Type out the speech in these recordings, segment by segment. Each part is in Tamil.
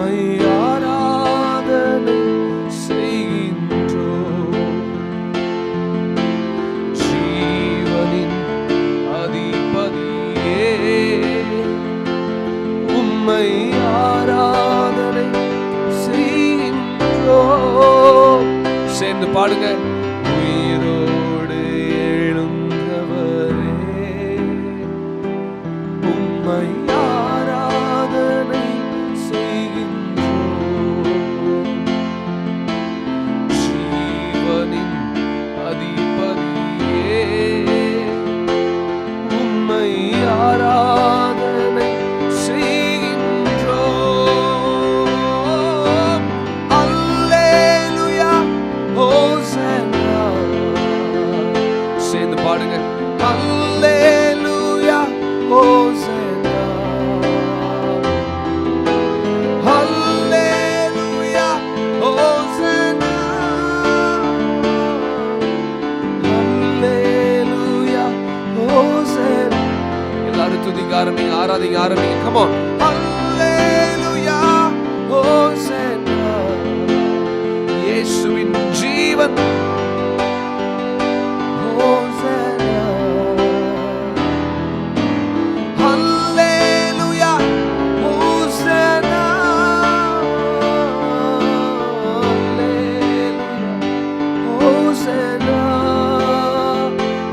உம்மை ஆராதனை செய்கின்றோம். ஜீவனின் அதிபதியே உம்மை ஆராதனை செய்கின்றோம். சேர்ந்து பாடுங்க. உயிரோடு எழுந்தவரே உம்மை பாடுங்க அல்லேலூயா ஹோசன்னா அல்லேலூயா ஹோசன்னா அல்லேலூயா ஹோசன்னா எல்லாரும் துதிக்க ஆரம்பிங்க ஆராதிங்க ஆரம்பிங்க கமான் அல்லேலூயா ஹோசன்னா இயேசுவின் ஜீவன்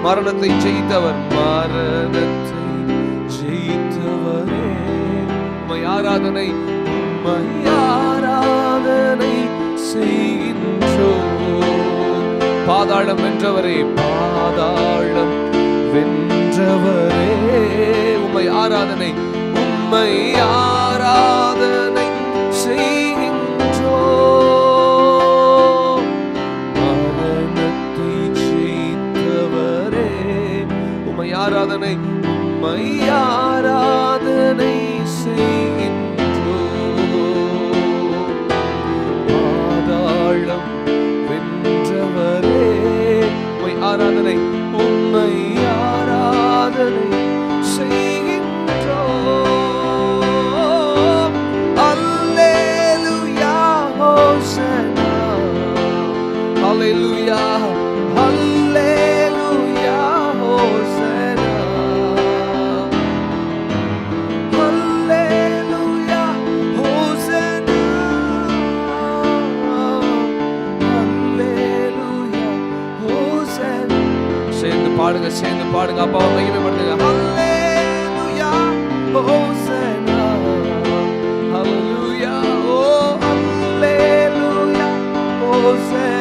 மரணத்தை ஜெயித்தவர் மரணத்தை ஜெயித்தவரே. உம்மை ஆராதனை உம்மை ஆராதனை செய்கின்றோ பாதாளம் வென்றவரே பாதாளம் வென்றவரே. உம்மை ஆராதனை உம்மை ஆ ஆராதனை உம்மை ஆராதனை செய்கின்றோ பாடுங்க சேர்ந்து பாடுங்க. அப்பாவை மகிமைப்படுத்துங்க ஹalleluya oh, ஹோசனா ஹalleluya ஓ oh, ஹalleluya oh, ஹோசனா